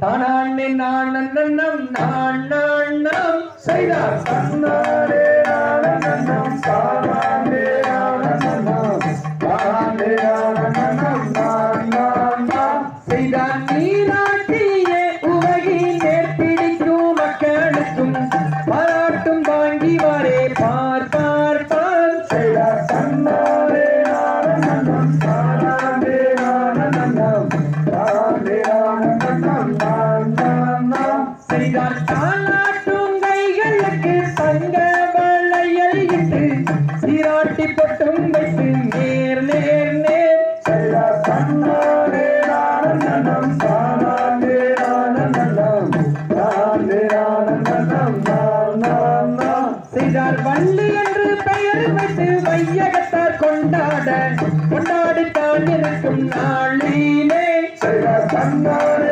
தானாண்ணே நான் நன்னம் நான் நான் சைதா தன்னாரே நான் நன்னம். சா சரிதான் தாலாட்டும் கைகளுக்கு தங்க வளையல் இட்டு சீராட்டி பட்டும் வைத்து நேர் நேர் நேர். செல்லா தன்னாரே கொண்டாட கொண்டாடித்தான் இருக்கும் நாளிலே. செல்லா தன்னாரே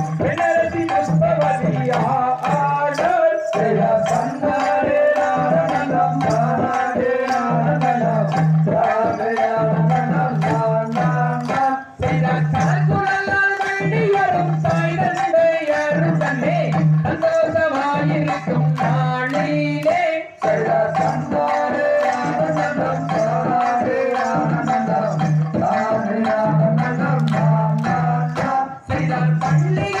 பள்ளியில்